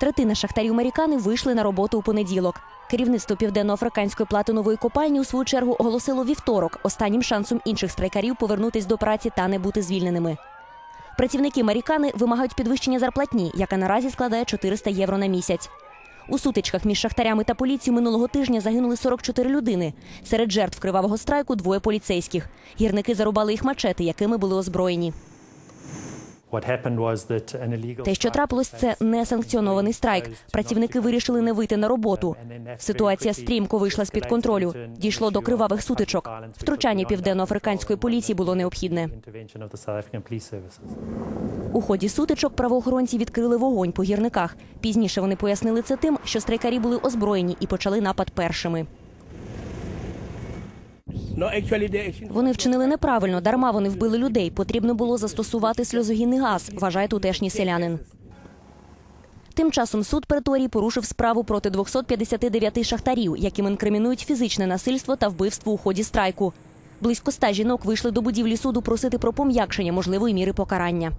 Третина шахтарів американи вийшли на роботу у понеділок. Керівництво південноафриканської платинової копальні у свою чергу оголосило вівторок останнім шансом інших страйкарів повернутись до праці та не бути звільненими. Працівники американи вимагають підвищення зарплатні, яка наразі складає 400 євро на місяць. У сутичках між шахтарями та поліцією минулого тижня загинули 44 людини. Серед жертв кривавого страйку двоє поліцейських. Гірники зарубали їх мачети, якими були озброєні. Те, що трапилось, це несанкціонований страйк. Працівники вирішили не вийти на роботу. Ситуація стрімко вийшла з під контролю. Дійшло до кривавих сутичок. Втручання південноафриканської поліції було необхідне. У ході сутичок правоохоронці відкрили вогонь по гірниках. Пізніше вони пояснили це тим, що страйкарі були озброєні і почали напад першими. Вони вчинили неправильно, дарма вони вбили людей. Потрібно було застосувати сльозогінний газ, вважає тутешній селянин. Тим часом суд Преторії порушив справу проти 259 шахтарів, яким інкримінують фізичне насильство та вбивство у ході страйку. Близько ста жінок вийшли до будівлі суду просити про пом'якшення можливої міри покарання.